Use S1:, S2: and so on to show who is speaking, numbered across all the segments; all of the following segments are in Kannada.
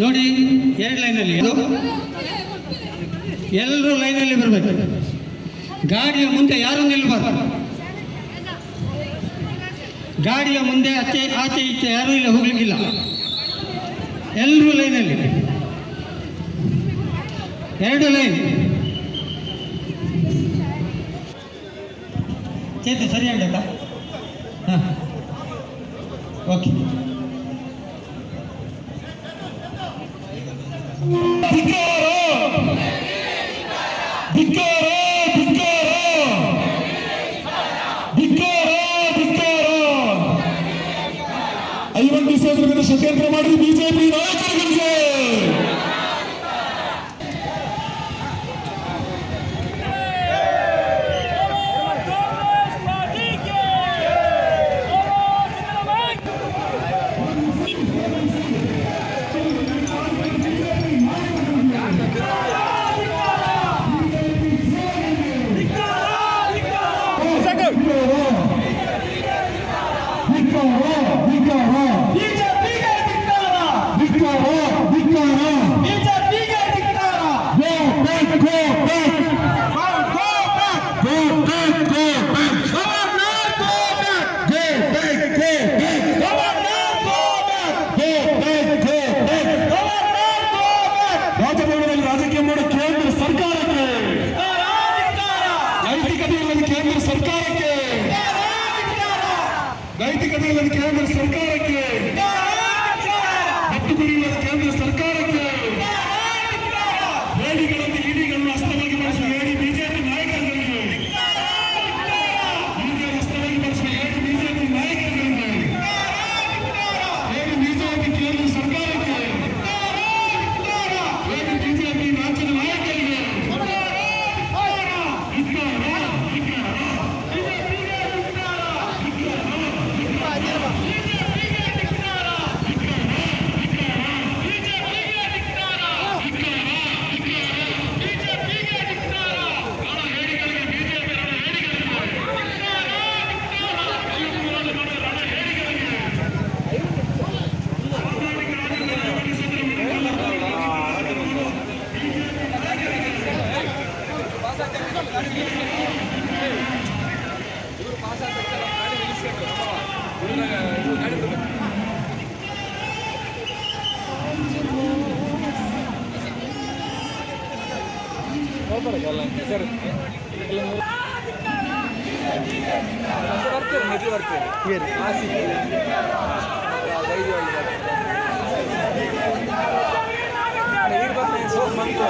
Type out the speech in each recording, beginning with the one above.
S1: ನೋಡಿ, ಎರಡು ಲೈನಲ್ಲಿ ಎಲ್ಲರೂ ಲೈನಲ್ಲಿ ಬರಬೇಕು. ಗಾಡಿಯ ಮುಂದೆ ಯಾರು ನಿಲ್ಬಾರ್ದು? ಗಾಡಿಯ ಮುಂದೆ ಆಚೆ ಆಚೆ ಈಚೆ ಯಾರೂ ಇಲ್ಲ, ಹೋಗ್ಲಿಕ್ಕಿಲ್ಲ. ಎಲ್ಲರೂ ಲೈನಲ್ಲಿ ಎರಡು ಲೈನ್ ಚೇತು ಸರಿ ಹೇಳ್ಬೇಕಾ ಹಾಂ. ಓಕೆ
S2: ಮಾಡಿದ ಬಿಜೆಪಿ
S3: ಮಿಡ್ಲ್ ಬರ್ತೀರಿ ಹಾಸಿ ಐದು ಸೋಪ್ ಮಂತ್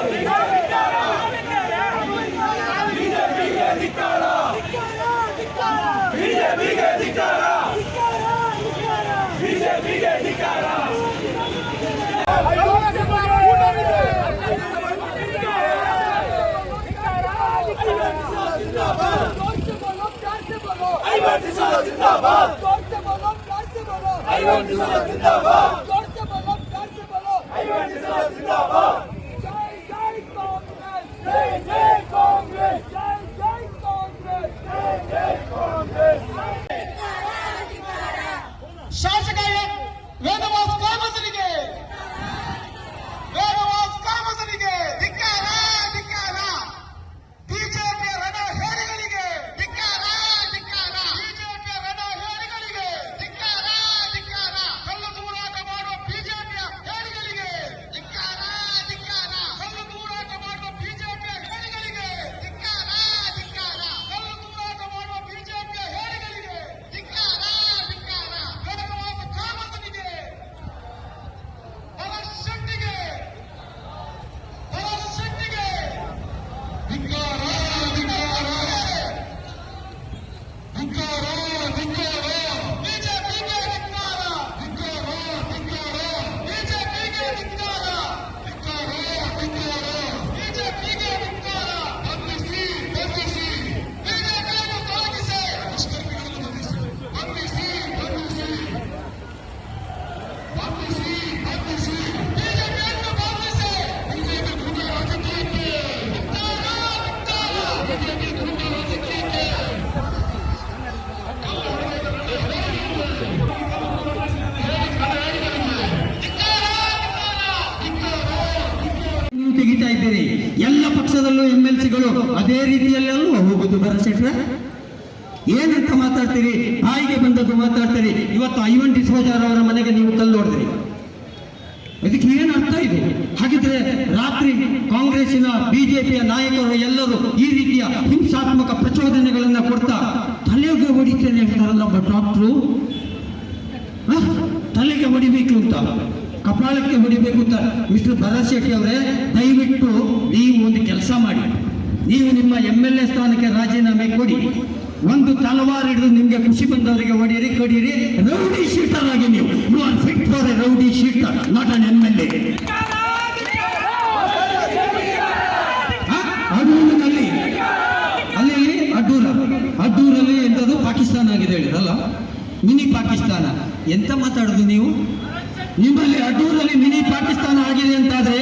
S3: जिंदाबाद कौन से बोलो प्यार से बोलो जिंदाबाद ಇವತ್ತು ಐವನ್ ಡಿಸೋಜಾರ್ ಅವರ ಮನೆಗೆ ನೀವು ಕಲ್ಲು ನೋಡಿದ್ರಿ ಇದಕ್ಕೆ ಏನು ಅರ್ಥ ಇದೆ? ಹಾಗಿದ್ರೆ ರಾತ್ರಿ ಕಾಂಗ್ರೆಸ್ಸಿನ ಬಿಜೆಪಿಯ ನಾಯಕರು ಎಲ್ಲರೂ ಈ ರೀತಿಯ ಹಿಂಸಾತ್ಮಕ ಪ್ರಚೋದನೆಗಳನ್ನ ಕೊಡ್ತಾ ತಲೆಗೆ ಹೊಡಿತೇನೆ ಹೇಳ್ತಾರಲ್ಲ ಒಬ್ಬ ಡಾಕ್ಟ್ರು? ತಲೆಗೆ ಹೊಡಿಬೇಕು ಅಂತ, ಕಪಾಳಕ್ಕೆ ಹೊಡಿಬೇಕು ಅಂತ ಮಿಸ್ಟರ್ ಭರತ್ ಶೆಟ್ಟಿ ಅವರೇ, ದಯವಿಟ್ಟು ನೀವು ಒಂದು ಕೆಲಸ ಮಾಡಿ. ನೀವು ನಿಮ್ಮ ಎಂ ಎಲ್ ಎ ಸ್ಥಾನಕ್ಕೆ ರಾಜೀನಾಮೆ ಕೊಡಿ. ಒಂದು ತಲವಾರು ಹಿಡಿದು ನಿಮಗೆ ಖುಷಿ ಬಂದವರಿಗೆ ಹೊಡೀರಿ ಕಡಿರಿ ರೌಡಿ ಶೀಟರ್ ಆಗಿ ನೀವು. You are fit for a rowdy sheeter not an M L A ಅಡೂರಿನಲ್ಲಿ. ಅಲ್ಲಿ ಅಡ್ಡೂರ. ಅಡ್ಡೂರಲ್ಲಿ ಎಂಥದ್ದು ಪಾಕಿಸ್ತಾನ ಆಗಿದೆ ಹೇಳಿದಲ್ಲ ಮಿನಿ ಪಾಕಿಸ್ತಾನ. ಎಂತ ಮಾತಾಡುದು ನೀವು? ನಿಮ್ಮಲ್ಲಿ ಅಡ್ಡೂರಲ್ಲಿ ಮಿನಿ ಪಾಕಿಸ್ತಾನ ಆಗಿದೆ ಅಂತಾದ್ರೆ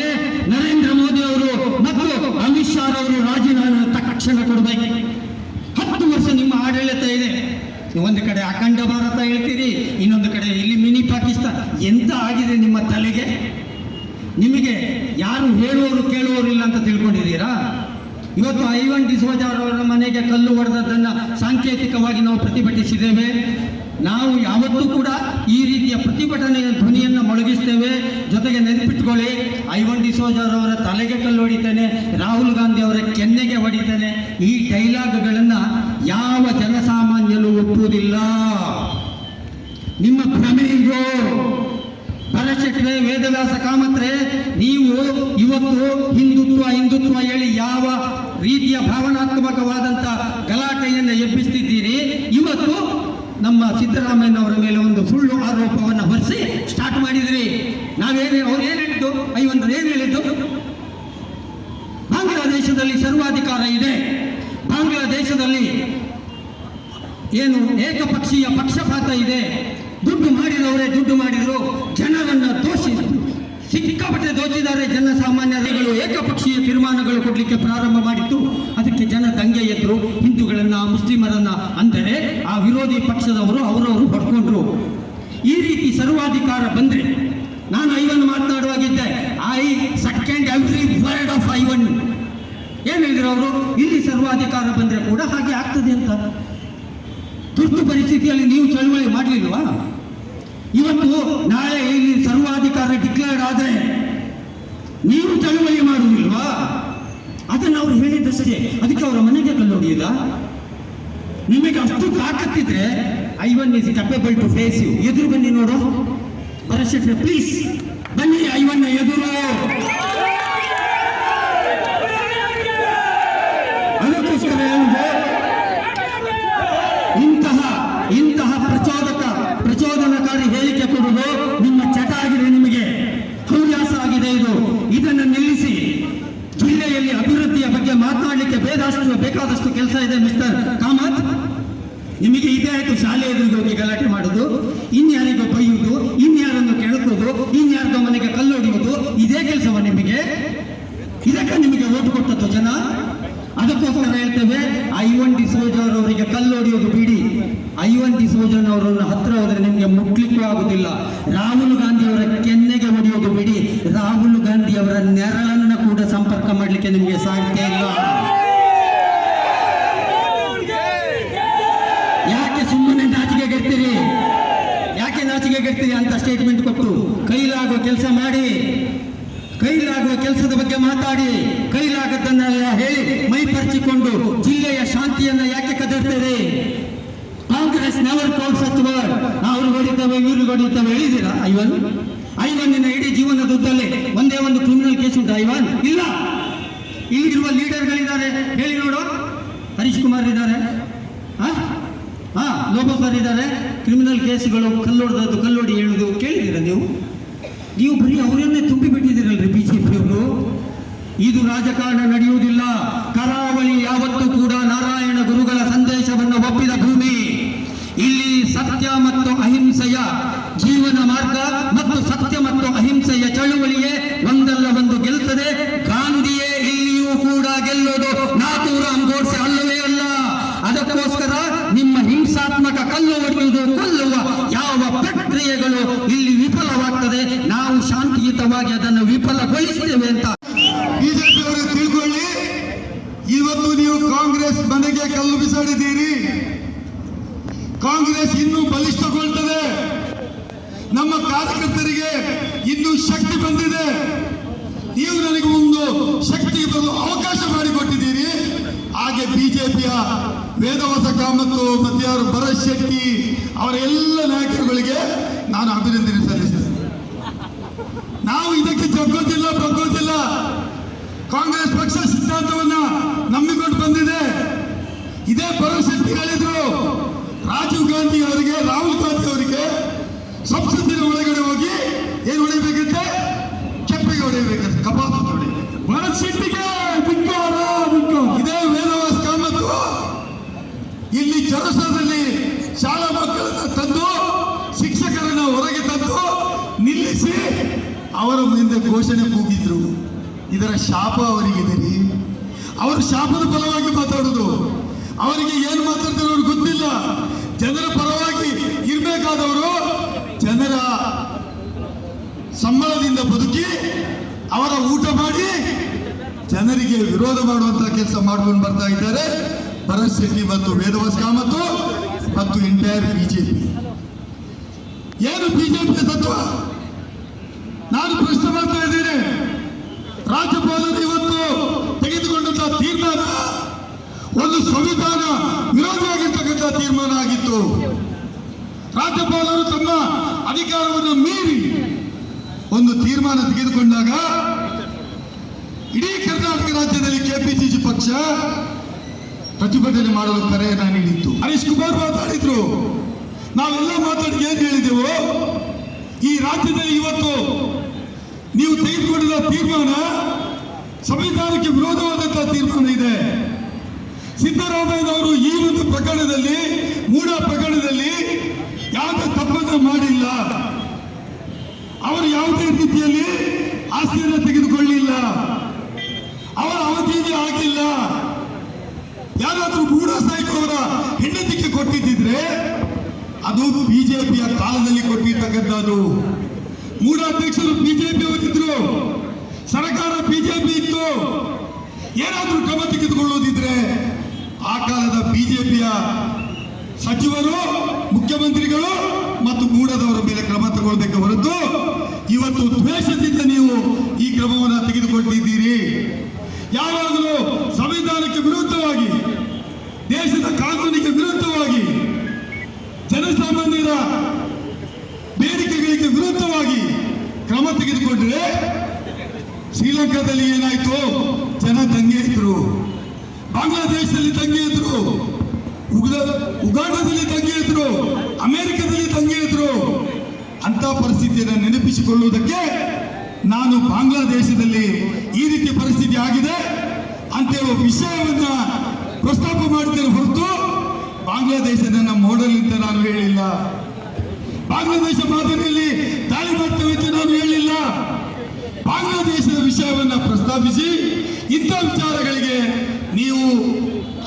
S3: ನರೇಂದ್ರ ಮೋದಿ ಅವರು ಮತ್ತು ಅಮಿತ್ ಶಾ ಅವರು ರಾಜೀನಾಮೆ ತಕ್ಷಣ ಕೊಡಬೇಕು ಹತ್ತು ವರ್ಷ ನಿಮ್ಮ ಆಡಳಿತ ಇದೆ ಒಂದು ಕಡೆ ಅಖಂಡ ಭಾರತ ಹೇಳ್ತೀರಿ, ಇನ್ನೊಂದು ಕಡೆ ಇಲ್ಲಿ ಮಿನಿ ಪಾಕಿಸ್ತಾನ. ಎಂತ ಆಗಿದೆ ನಿಮ್ಮ ತಲೆಗೆ? ನಿಮಗೆ ಯಾರು ಹೇಳುವವರು ಕೇಳುವವರು ಇಲ್ಲ ಅಂತ ತಿಳ್ಕೊಂಡಿದ್ದೀರಾ? ಇವತ್ತು ಐವನ್ ಡಿಸೋಜಾರ್ ಅವರ ಮನೆಗೆ ಕಲ್ಲು ಹೊಡೆದದ್ದನ್ನು ಸಾಂಕೇತಿಕವಾಗಿ ನಾವು ಪ್ರತಿಭಟಿಸಿದ್ದೇವೆ. ನಾವು ಯಾವತ್ತೂ ಕೂಡ ಈ ರೀತಿಯ ಪ್ರತಿಭಟನೆಯ ಧ್ವನಿಯನ್ನು ಮೊಳಗಿಸ್ತೇವೆ. ಜೊತೆಗೆ ನೆನಪಿಟ್ಕೊಳ್ಳಿ, ಐವನ್ ಡಿಸೋಜಾರ್ ಅವರ ತಲೆಗೆ ಕಲ್ಲು ಹೊಡಿತೇನೆ, ರಾಹುಲ್ ಗಾಂಧಿ ಅವರ ಕೆನ್ನೆಗೆ ಹೊಡಿತೇನೆ. ಈ ಡೈಲಾಗ್ಗಳನ್ನು ಯಾವ ಜನಸಾಮಾನ್ಯರು ಒಪ್ಪುವುದಿಲ್ಲ. ನಿಮ್ಮ ಭ್ರಮೆ ಇದೋ ಬಲಚಕ್ರೆ ವೇದವ್ಯಾಸ, ಕಾಮತ್ರೆ, ನೀವು ಇವತ್ತು ಹಿಂದುತ್ವ ಹಿಂದುತ್ವ ಹೇಳಿ ಯಾವ ರೀತಿಯ ಭಾವನಾತ್ಮಕವಾದಂಥ ಗಲಾಟೆಯನ್ನು ಎಬ್ಬಿಸ್ತಿದ್ದೀರಿ? ಇವತ್ತು ನಮ್ಮ ಸಿದ್ದರಾಮಯ್ಯನವರ ಮೇಲೆ ಒಂದು ಸುಳ್ಳು ಆರೋಪವನ್ನು ಹೊರಿಸಿ ಸ್ಟಾರ್ಟ್ ಮಾಡಿದ್ರಿ. ನಾವೇನು, ಅವ್ರು ಏನು ಹೇಳಿದ್ದು ಐವನ್ ಏನು ಹೇಳಿದ್ದು ಬಾಂಗ್ಲಾದೇಶದಲ್ಲಿ ಸರ್ವಾಧಿಕಾರ ಇದೆ. ಬಾಂಗ್ಲಾದೇಶದಲ್ಲಿ ಏನು ಏಕಪಕ್ಷೀಯ ಪಕ್ಷಪಾತ ಇದೆ. ದುಡ್ಡು ಮಾಡಿದವರೇ ದುಡ್ಡು ಮಾಡಿದರು. ಜನರನ್ನು ದೋಷಿ ಸಿಕ್ಕಾಪಟ್ಟೆ ದೋಚಿದ್ದಾರೆ ಜನಸಾಮಾನ್ಯರುಗಳು ಏಕಪಕ್ಷೀಯ ತೀರ್ಮಾನಗಳು ಕೊಡಲಿಕ್ಕೆ ಪ್ರಾರಂಭ ಮಾಡಿತ್ತು. ಅದಕ್ಕೆ ಜನ ದಂಗೆ ಎದ್ರು. ಹಿಂದೂಗಳನ್ನ, ಮುಸ್ಲಿಮರನ್ನ ಅಂದರೆ ಆ ವಿರೋಧಿ ಪಕ್ಷದವರು ಅವರವರು ಹೊಡ್ಕೊಂಡ್ರು. ಈ ರೀತಿ ಸರ್ವಾಧಿಕಾರ ಬಂದರೆ ನಾನು Ivan ಮಾತನಾಡುವಾಗಿದ್ದೆ. I second every word of Ivan ಏನ್ ಅವರು? ಇಲ್ಲಿ ಸರ್ವಾಧಿಕಾರ ಬಂದರೆ ಕೂಡ ಹಾಗೆ ಆಗ್ತದೆ ಅಂತ. ತುರ್ತು ಪರಿಸ್ಥಿತಿಯಲ್ಲಿ ನೀವು ಚಳುವಳಿ ಮಾಡಲಿಲ್ವಾ? ಇವತ್ತು ನಾಳೆ ಇಲ್ಲಿ ಸರ್ವಾಧಿಕಾರ ಡಿಕ್ಲೇರ್ಡ್ ಆದರೆ ನೀವು ಚಳುವಳಿ ಮಾಡುವುದಿಲ್ವಾ ಅದನ್ನು ಅವ್ರು ಹೇಳಿದ್ದಷ್ಟೇ. ಅದಕ್ಕೆ ಅವರ ಮನೆಗೆ ಕಲ್ಲು ಹೊಡೆಯುವುದಾ ನಿಮಗೆ ಅಷ್ಟು ತಾಕತ್ತಿದ್ರೆ I one is capable to face you ಎದುರು ಬನ್ನಿ ನೋಡು. ಪರಶೆಟ್ರೆ ಪ್ಲೀಸ್ ಬನ್ನಿ ಐ ಒನ್ ಎದುರು ಅದಕ್ಕೋಸ್ಕರ ಹೇಳಿದೆ ಇಂತಹ ಇಂತಹ ಪ್ರಚೋದಕ ಪ್ರಚೋದನಕಾರಿ ಹೇಳಿಕೆ ಕೊಡುವುದು ನಿಮ್ಮ ಚಟ ಆಗಿದೆ ನಿಮಗೆ ಹವ್ಯಾಸ ಆಗಿದೆ ಇದು ಇದನ್ನು ನಿಲ್ಲಿಸಿ ಜಿಲ್ಲೆಯಲ್ಲಿ ಅಭಿವೃದ್ಧಿಯ ಬಗ್ಗೆ ಮಾತನಾಡಲಿಕ್ಕೆ ಬೇದಷ್ಟು ಬೇಕಾದಷ್ಟು ಕೆಲಸ ಇದೆ ಮಿಸ್ಟರ್ ಕಾಮತ್, ನಿಮಗೆ ಇದೇ ಆಯ್ತು ಶಾಲೆ ಎದುರಿಗೆ ಹೋಗಿ ಗಲಾಟೆ ಮಾಡುದು. ಇನ್ಯಾರಿಗೋ ಬೈಯುವುದು ಇನ್ಯಾರನ್ನು ಕೆಳಕೋದು ಇನ್ಯಾರದ ಮನೆಗೆ ಕಲ್ಲು ಹೊಡೆಯುವುದು ಇದೇ ಕೆಲಸವ ನಿಮಗೆ? ಇದಕ್ಕೆ ನಿಮಗೆ ಓಟು ಕೊಟ್ಟದ್ದು ಜನ? ಅದಕ್ಕೋಸ್ಕರ ಹೇಳ್ತೇವೆ ಐವನ್ ಡಿಸೋಜರ್ ಅವರಿಗೆ ಕಲ್ಲು ಹೊಡೆಯೋದು ಬಿಡಿ. ಐವನ್ ಡಿಸೋಜನ್ ಅವರನ್ನ ಹತ್ರ ಹೋದ್ರೆ ನಿಮಗೆ ಮುಟ್ಲಿಕ್ಕೂ ಆಗುದಿಲ್ಲ. ರಾಹುಲ್ ಗಾಂಧಿ ಅವರ ಕೆನ್ನೆಗೆ ಹೊಡೆಯೋದು ಬಿಡಿ. ರಾಹುಲ್ ಗಾಂಧಿ ಅವರ ನೆರಳನ್ನ ಕೂಡ ಸಂಪರ್ಕ ಮಾಡಲಿಕ್ಕೆ ನಿಮಗೆ ಸಾಧ್ಯ ಇಲ್ಲ. ಅಂತ ಸ್ಟೇಟ್ಮೆಂಟ್ ಕೊಟ್ಟು ಕೈಲಾಗುವ ಕೆಲಸ ಮಾಡಿ, ಕೈಲಾಗುವ ಕೆಲಸದ ಬಗ್ಗೆ ಮಾತಾಡಿ, ಕೈಲಾಗದ್ದನ್ನೆಲ್ಲ ಹೇಳಿ ಮೈ ಪರಿಚಿಕೊಂಡು ಜಿಲ್ಲೆಯ ಶಾಂತಿಯನ್ನ ಯಾಕೆ ಕದಡ್ತೀರಿ ಕಾಂಗ್ರೆಸ್ ನೆವರ್ ಕೋಲ್ ಸಚ್ ಅವರು ಹೊಡಿತವೆ ಇವ್ರು ಹೊಡಿತವೆ ಹೇಳಿದಿರಾ ಐವನ್? ಐವನ್ನಿನ ಇಡೀ ಜೀವನದ ಉದ್ದಲ್ಲೇ ಒಂದೇ ಒಂದು ಕ್ರಿಮಿನಲ್ ಕೇಸ್ ಉಂಟು ಐವನ್? ಇಲ್ಲ. ಇಲ್ಲಿರುವ ಲೀಡರ್ಗಳಿದ್ದಾರೆ ಹೇಳಿ ನೋಡು ಹರೀಶ್ ಕುಮಾರ್ ಇದ್ದಾರೆ. ಹಾ ಲೋಬೋ ಸರ್ ಇದ್ದಾರೆ. ಕ್ರಿಮಿನಲ್ ಕೇಸ್ಗಳು ಕಲ್ಲೊಡ್ದದ್ದು ಕಲ್ಲೊಡಿ ಹೇಳುದು ಕೇಳಿದ್ದೀರಾ ನೀವು? ನೀವು ಬರೀ ಅವರನ್ನೇ ತುಂಬಿ ಬಿಟ್ಟಿದ್ದೀರಲ್ರಿ ಬಿಜೆಪಿಯವರು ಇದು ರಾಜಕಾರಣ ನಡೆಯುವುದಿಲ್ಲ. ಕರಾವಳಿ ಯಾವತ್ತೂ ಕೂಡ ನಾರಾಯಣ ಗುರುಗಳ ಸಂದೇಶವನ್ನು ಒಪ್ಪಿದ ಭೂಮಿ ಇಲ್ಲಿ ಸತ್ಯ ಮತ್ತು ಅಹಿಂಸೆಯ ಜೀವನ ಮಾರ್ಗ ಮತ್ತು ಸತ್ಯ ಮತ್ತು ಅಹಿಂಸೆಯ ಚಳುವಳಿಯೇ ಒಂದಲ್ಲ ಒಂದು ಗೆಲ್ತದೆ ಗಾಂಧಿಯೇ ಇಲ್ಲಿಯೂ ಕೂಡ ಗೆಲ್ಲೋದು ನಾಥೂರಾಮ್ ಗೋಡ್ಸೆ ಅಲ್ಲವೇ ಅಲ್ಲ ಅದಕ್ಕೋಸ್ಕರ ನಿಮ್ಮ ಹಿಂಸಾತ್ಮಕ ಕಲ್ಲು ಹೊಡೆಯುವುದು ಕೊಲ್ಲುವ ಯಾವ ಪ್ರಕ್ರಿಯೆಗಳು ಇಲ್ಲಿ ವಿಫಲವಾಗ್ತದೆ ನಾವು ಶಾಂತಿಯುತವಾಗಿ ಅದನ್ನು ವಿಫಲಗೊಳಿಸ್ತೇವೆ ಅಂತ
S4: ಬಿಜೆಪಿ ಅವರು ತಿಳ್ಕೊಳ್ಳಿ
S5: ಕಾಂಗ್ರೆಸ್ ಮನೆಗೆ ಕಲ್ಲು ಬಿಸಾಡಿದ್ದೀರಿ ಕಾಂಗ್ರೆಸ್ ಇನ್ನೂ ಬಲಿಷ್ಠಗೊಳ್ತದೆ. ನಮ್ಮ ಕಾರ್ಯಕರ್ತರಿಗೆ ಇನ್ನೂ ಶಕ್ತಿ ಬಂದಿದೆ. ನೀವು ನನಗೆ ಒಂದು ಶಕ್ತಿ ಬರಲು ಅವಕಾಶ ಮಾಡಿಕೊಟ್ಟಿದ್ದೀರಿ. ಹಾಗೆ ಬಿಜೆಪಿಯ ವೇದವಸ ಕಾಮತ್ತು ಮತ್ತು ಯಾರು ಭರತ್ ಶೆಟ್ಟಿ ಅವರ ಎಲ್ಲ ನಾಯಕರುಗಳಿಗೆ ನಾನು ಅಭಿನಂದನೆ ಸಲ್ಲಿಸ್ತೇನೆ. ನಾವು ಇದಕ್ಕೆ ಜಗ್ಗೋದಿಲ್ಲ ಬಗ್ಗೋದಿಲ್ಲ ಕಾಂಗ್ರೆಸ್ ಪಕ್ಷ ಸಿದ್ಧಾಂತವನ್ನ ನಂಬಿಕೊಂಡು ಬಂದಿದೆ. ಇದೇ ಭರತ್ ಶೆಟ್ಟಿ ಹೇಳಿದ್ರು. ರಾಜೀವ್ ಗಾಂಧಿ ಅವರಿಗೆ ರಾಹುಲ್ ಗಾಂಧಿ ಅವರಿಗೆ ಸಂಸತ್ತಿನ ಒಳಗಡೆ ಹೋಗಿ ಏನು ಹೊಡಿಬೇಕಂತೆ? ಕೆಪ್ಪಿಗೆ ಹೊಡಿಬೇಕಂತೆ ಧಿಕ್ಕಾರ, ಧಿಕ್ಕಾರ. ಇದೇ ವೇದವಾಸ್ ಕಾಮತ್ತು. ಇಲ್ಲಿ ಜನಸದಲ್ಲಿ ಶಾಲಾ ಮಕ್ಕಳನ್ನ ತಂದು ಶಿಕ್ಷಕರನ್ನ ಹೊರಗೆ ತಂದು ನಿಲ್ಲಿಸಿ ಅವರ ಮುಂದೆ ಘೋಷಣೆ ಕೂಗಿದ್ರು. ಇದರ ಶಾಪ ಅವರಿಗಿದೆ ರೀ. ಅವರು ಶಾಪದ ಫಲವಾಗಿ ಮಾತಾಡೋದು ಅವರಿಗೆ ಏನು ಮಾತಾಡ್ತಾರೆ ಅವ್ರಿಗೆ ಗೊತ್ತಿಲ್ಲ. ಜನರ ಪರವಾಗಿ ಇರಬೇಕಾದವರು ಜನರ ಸಂಬಳದಿಂದ ಬದುಕಿ ಅವರ ಊಟ ಮಾಡಿ ಜನರಿಗೆ ವಿರೋಧ ಮಾಡುವಂತಹ ಕೆಲಸ ಮಾಡ್ಕೊಂಡು ಬರ್ತಾ ಇದ್ದಾರೆ. ಭರತ್ ಶೆಟ್ಟಿ ಮತ್ತು ವೇದವಾಸ್ ಕಾಮತ್ತು ಮತ್ತು ಎಂಟೈರ್ ಬಿಜೆಪಿ ಏನು ಬಿಜೆಪಿಯ ತತ್ವ? ನಾನು ಪ್ರಶ್ನೆ ಮಾಡ್ತಾ ಇದ್ದೇನೆ. ರಾಜ್ಯಪಾಲರು ಇವತ್ತು ತೆಗೆದುಕೊಂಡಂತಹ ತೀರ್ಮಾನ ಒಂದು ಸಂವಿಧಾನ ತೀರ್ಮಾನ ಆಗಿತ್ತು. ರಾಜ್ಯಪಾಲರು ತಮ್ಮ ಅಧಿಕಾರವನ್ನು ಮೀರಿ ಒಂದು ತೀರ್ಮಾನ ತೆಗೆದುಕೊಂಡಾಗ ಇಡೀ ಕರ್ನಾಟಕ ರಾಜ್ಯದಲ್ಲಿ ಕೆಪಿಸಿಸಿ ಪಕ್ಷ ಪ್ರತಿಭಟನೆ ಮಾಡಲು ಕರೆಯನ್ನ ನೀಡಿತ್ತು. ಹರೀಶ್ ಕುಮಾರ್ ಮಾತಾಡಿದ್ರು. ನಾವೆಲ್ಲ ಮಾತಾಡಿ ಏನ್ ಹೇಳಿದೆವು, ಈ ರಾಜ್ಯದಲ್ಲಿ ಇವತ್ತು ನೀವು ತೆಗೆದುಕೊಂಡಿರುವ ತೀರ್ಮಾನ ಸಂವಿಧಾನಕ್ಕೆ ವಿರೋಧವಾದಂತಹ ತೀರ್ಮಾನ ಇದೆ. ಸಿದ್ದರಾಮಯ್ಯನವರು ಈ ಒಂದು ಪ್ರಕರಣದಲ್ಲಿ ಮೂಡ ಪ್ರಕರಣದಲ್ಲಿ ಯಾವುದೇ ತಪ್ಪನ್ನು ಮಾಡಿಲ್ಲ. ಅವರು ಯಾವುದೇ ರೀತಿಯಲ್ಲಿ ಆಸ್ತಿಯನ್ನು ತೆಗೆದುಕೊಳ್ಳಿಲ್ಲ ಅವರ ಅವಧಿಗೆ ಆಗಿಲ್ಲ. ಯಾರಾದರೂ ಮೂಢ ಸಾಯ್ಕ ಅವರ ಹೆಂಡತಿಗೆ ಕೊಟ್ಟಿದ್ದಿದ್ರೆ, ಅದು ಬಿಜೆಪಿಯ ಕಾಲದಲ್ಲಿ ಕೊಟ್ಟಿರ್ತಕ್ಕಂಥದ್ದು. ಮೂಡ ಅಧ್ಯಕ್ಷರು ಬಿಜೆಪಿ ಅವರಿದ್ರು. ಸರ್ಕಾರ ಬಿಜೆಪಿ ಇತ್ತು. ಏನಾದರೂ ಕ್ರಮ ತೆಗೆದುಕೊಳ್ಳೋದಿದ್ರೆ ಆ ಕಾಲದ ಬಿಜೆಪಿಯ ಸಚಿವರು, ಮುಖ್ಯಮಂತ್ರಿಗಳು ಮತ್ತು ಮೂಡದವರ ಮೇಲೆ ಕ್ರಮ ತಗೊಳ್ಬೇಕು ಹೊರತು ಇವತ್ತು ದ್ವೇಷದಿಂದ ನೀವು ಈ ಕ್ರಮವನ್ನು ತೆಗೆದುಕೊಂಡಿದ್ದೀರಿ ಯಾವಾಗಲೂ ಸಂವಿಧಾನಕ್ಕೆ ವಿರುದ್ಧವಾಗಿ, ದೇಶದ ಕಾನೂನಿಗೆ ವಿರುದ್ಧವಾಗಿ, ಜನಸಾಮಾನ್ಯರ ಬೇಡಿಕೆಗಳಿಗೆ ವಿರುದ್ಧವಾಗಿ ಕ್ರಮ ತೆಗೆದುಕೊಂಡ್ರೆ ಶ್ರೀಲಂಕಾದಲ್ಲಿ ಏನಾಯ್ತು? ಜನ ದಂಗೆ ಇದ್ರು. ಬಾಂಗ್ಲಾದೇಶದಲ್ಲಿ ತಂಗಿ ಇದ್ರು ಉಗಾಂಡದಲ್ಲಿ ತಂಗಿ ಇದ್ರು ಅಮೆರಿಕದಲ್ಲಿ ತಂಗಿ ಇದ್ರು ಅಂತ ಪರಿಸ್ಥಿತಿಯನ್ನು ನೆನಪಿಸಿಕೊಳ್ಳುವುದಕ್ಕೆ ನಾನು ಬಾಂಗ್ಲಾದೇಶದಲ್ಲಿ ಈ ರೀತಿ ಪರಿಸ್ಥಿತಿ ಆಗಿದೆ ಅಂತ ಹೇಳುವ ವಿಷಯವನ್ನ ಪ್ರಸ್ತಾಪ ಮಾಡಿದ್ದೇನೆ ಹೊರತು ಬಾಂಗ್ಲಾದೇಶ ನನ್ನ ಮೋಡಲ್ ಅಂತ ನಾನು ಹೇಳಿಲ್ಲ. ಬಾಂಗ್ಲಾದೇಶ ಮಾದರಿಯಲ್ಲಿ ದಾಳಿ ಮಾಡ್ತೇವೆ ಅಂತ ನಾನು ಹೇಳಿಲ್ಲ. ಬಾಂಗ್ಲಾದೇಶದ ವಿಷಯವನ್ನ ಪ್ರಸ್ತಾಪಿಸಿ ಇಂಥ ವಿಚಾರಗಳಿಗೆ ನೀವು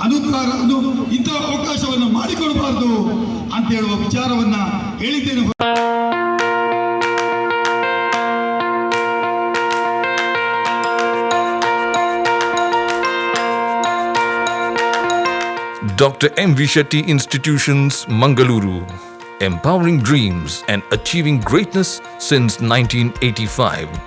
S5: ಅನುಕಾರ ಅನು ಇಂಥ ಅವಕಾಶವನ್ನು ಮಾಡಿಕೊಡಬಾರ್ದು ಅಂತ ಹೇಳುವ ವಿಚಾರವನ್ನ ಹೇಳಿದ್ದೇನೆ
S6: Dr. M. V. Shetty Institutions, Mangaluru. Empowering dreams and achieving greatness since 1985.